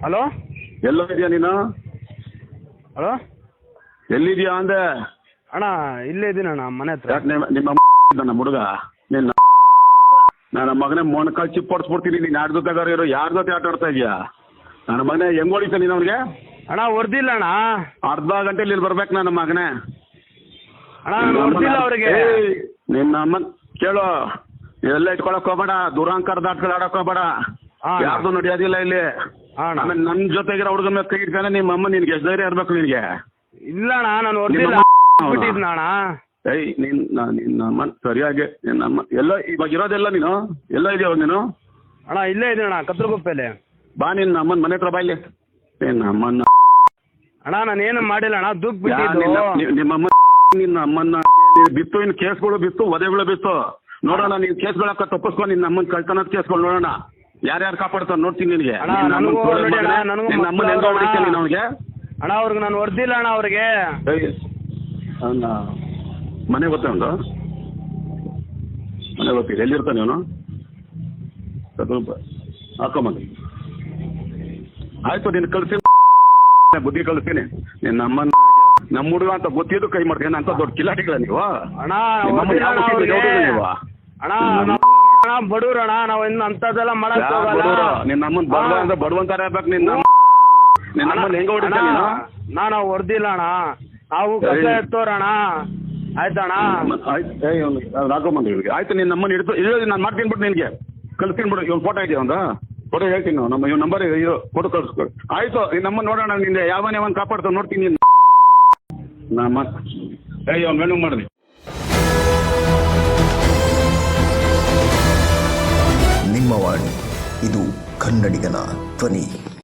Hello? ಎಲ್ಲೋ ಇದೆಯಾ ನೀನು? Hello? ಎಲ್ಲಿದ್ಯಾ ಅಂದೆ? ಅಣ್ಣ ಇಲ್ಲೇ ಇದ್ದೀನಿ ಅಣ್ಣ ಮನೆ ಹತ್ರ. ಯಾಕೆ ನಿಮ್ಮ ನಿಮ್ಮ ನನ್ನ ಹುಡುಗ? ನಿನ್ನ ನನ್ನ ಮಗನೇ ಮೊಣಕಾಲ್ ಚಿಪ್ ಹೊಡ್ಸ್ಬಿಡ್ತೀನಿ ನೀನು ಯಾರ ಜೊತೆಗಾರ ಇರೋ ಯಾರ ಜೊತೆ ಆಟ ಆಡ್ತಾ ಇದೀಯಾ? ನನ್ನ ಮಗನೇ ಹೆಂಗ್ ಹೊಡಿತ ನೀನು ಅವ್ನಿಗೆ? ಅಣ್ಣ ಹೊಡ್ದಿಲ್ಲ ಅಣ್ಣ. ಅರ್ಧ ಗಂಟೆಲಿ ಇಲ್ಲಿ ಬರ್ಬೇಕು ನನ್ನ ಮಗನೇ. ಅಣ್ಣ ಹೊಡ್ದಿಲ್ಲ ಅವ್ರಿಗೆ. ನಿನ್ನ ಅಮ್ಮನ್ ಕೇಳು. ಎಲ್ಲ ಇಟ್ಕೊಳಕ್ ಹೋಗ್ಬೇಡ ದುರಾಂಕಾರ ದಾಟ್ಗಳು ಆಡಕ್ ಹೋಗ್ಬೇಡ. ಯಾರ್ದು ನಡೆಯೋದಿಲ್ಲ ಇಲ್ಲಿ. ಹಾ ಅಣ್ಣ. ಆಮೇಲೆ ನನ್ನ ಜೊತೆಗಿರೋ ಹುಡುಗನ ಮೇಲೆ ಕೈ ಇಟ್ಕೊಂಡ್ರೆ ನಿಮ್ಮ ಅಮ್ಮ ನಿನ್ಗೆ ಎಷ್ಟು ಧೈರ್ಯ ಇರ್ಬೇಕು ನಿನ್ಗೆ. ಇಲ್ಲ ಅಣ್ಣ ನಾನು ಹೊಡ್ದಿಲ್ಲ ನಿಮ್ಮ ಬಿಟ್ಟಿದ್ನ ಅಣ್ಣ. ಏಯ್ ನಿನ್ ನಾ- ನಿನ್ನ ಅಮ್ಮ ಸರಿಯಾಗಿ ನಿನ್ನ ಅಮ್ಮ ಎಲ್ಲ ಇವಾಗ ಇರೋದೆಲ್ಲ ನೀನು? ಎಲ್ಲ ಇದೆಯಾ ನೀನು? ಅಣ್ಣ ಇಲ್ಲೇ ಇದೆ ಅಣ್ಣ ಕತ್ರಗುಪ್ಪೆಲೆ ಬಾ ನಿನ್ನ ಅಮ್ಮನ ಮನೆ ಹತ್ರ ಬಾ ಇಲ್ಲಿ. ನಿನ್ನ ಅಮ್ಮನ ಅಣ್ಣ ನಾನು ಏನು ಮಾಡಿಲ್ಲ ಅಣ್ಣ ದುಃಖ ಯಾ- ಬಿಟ್ಟಿದ್ದು. ನಿನ್ನ- ನಿ- ನಿಮ್ಮ ಅಮ್ಮ ನಿನ್ನ ಅಮ್ಮನ್ನ ನೀನು ಬಿತ್ತು ಇನ್ ಕೇಸ್ಗಳು ಬಿತ್ತು ವಧೆಗಳು ಬಿತ್ತು. ನೋಡೋಣ ನೀನ್ ಕೇಸ್ಗಳಕ್ಕ ತಪ್ಪಿಸ್ಕೊ ನಿನ್ನ ಅಮ್ಮನ ಕಳ್ತನದ ಕೇಸ್ಗಳು ನೋಡೋಣ. ಯಾರ್ಯಾರು ಕಾಪಾಡ್ತಾರೆ ನೋಡ್ತೀನಿ ನಿನಗೆ. ಅಣ್ಣ, ನಿನ್ನ ಅಮ್ಮನ್ ನನಗೂ ಸೋಳೆ ನೋಡಿ ಅಣ್ಣ, ಮಗನೇ, ನನಗೂ ನಿನ್ನ ಅಮ್ಮನ ಹೆಂಗ ಮಕ್ಳು ಹೊಡಿತೀನಿ ಅಣ್ಣ. ನೀನು ಅವ್ನಿಗೆ. ಅಣ್ಣ ಅವ್ರಿಗೆ ನಾನು ಹೊಡ್ದಿಲ್ಲ ಅಣ್ಣ ಅವ್ರಿಗೆ. ಅವ್ನ ಮನೆ ಗೊತ್ತಾ ಒಂದು ಮನೆ ಗೊತ್ತಿಲ್ಲ ಎಲ್ಲಿರ್ತಾನೆ ಅವನು? ಹಾಕೊಂಬಂದು ಆಯ್ತು ನೀನು ಕಳಿಸ್ತೀನಿ ಬುದ್ಧಿ ಕಳಿಸ್ತೀನಿ. ನಿನ್ನ ಅಮ್ಮನ ನಮ್ಮ ಹುಡುಗ ಅಂತ ಗೊತ್ತಿದ್ದು ಕೈ ಮಾಡ್ತೀನಿ ಅಂತ ದೊಡ್ಡ ಕಿಲಾಟಿಗಳ ನೀವು? ಅಣ್ಣ ಹೊಡ್ದಿಲ್ಲ ಯಾವ ಅಣ್ಣ ಗೊತ್ತಿಲ್ಲ, ಅವ್ರಿಗೆ. ನೀವು? ಅಣ್ಣ ನಾವು ಅಣ್ಣ ಬಡವ್ರು ಅಣ್ಣ ನಾವು ಇನ್ನು ಅಂತದೆಲ್ಲ ಮಾಡಕ್ ಹೋಗಲ್ಲ? ನಿನ್ನ ಅಮ್ಮನ್ ಬಡವ ಅಂತ ಬಡವಂತಾರ ಇರ್ಬೇಕು ನಿನ್ನ. ನಿನ್ನ ಅಮ್ಮನ್ ಹೆಂಗ ಹೊಡಿತಾನೆ ನೀನು? ನಾನು ಹೊಡ್ದಿಲ್ಲ ಅಣ್ಣ ನಾವು ಕಸ. ಎತ್ತೋರಣ ಆಯ್ತಣ್ಣ? ಹಾಕೊಂಬಂದು ಇವ್ರಿಗೆ ಆಯ್ತು ನಿನ್ನ ನಮ್ಮನ್ನ ಹಿಡಿದು ಇಲ್ಲ ನಾನು ಮಾಡ್ತೀನಿ ಬಿಟ್ಟು ನಿನ್ಗೆ. ಕಳ್ಸ್ತೀನಿ ಬಿಡು ಇವ್ನ ಫೋಟೋ ಇದೆಯಾ ಒಂದು? ಫೋಟೋ ಹೇಳ್ತೀನಿ ನಾವು ನಮ್ಮ ಇವ್ನ ನಂಬರ್ ಇದು ಫೋಟೋ ಕಳ್ಸ್ಕೊಡು. ಆಯ್ತು ನಿನ್ನ ನಮ್ಮ ನೋಡೋಣ ನಿನ್ನ ಯಾವನ್ ಯಾವನ್ ಕಾಪಾಡ್ತಾನೆ ನೋಡ್ತೀನಿ ನೀನು ಏಯ್ ಅವ್ನು ಮೇಡಮ್ ಮಾಡಿದೆ ಇದು ಕನ್ನಡಿಗನ ಧ್ವನಿ.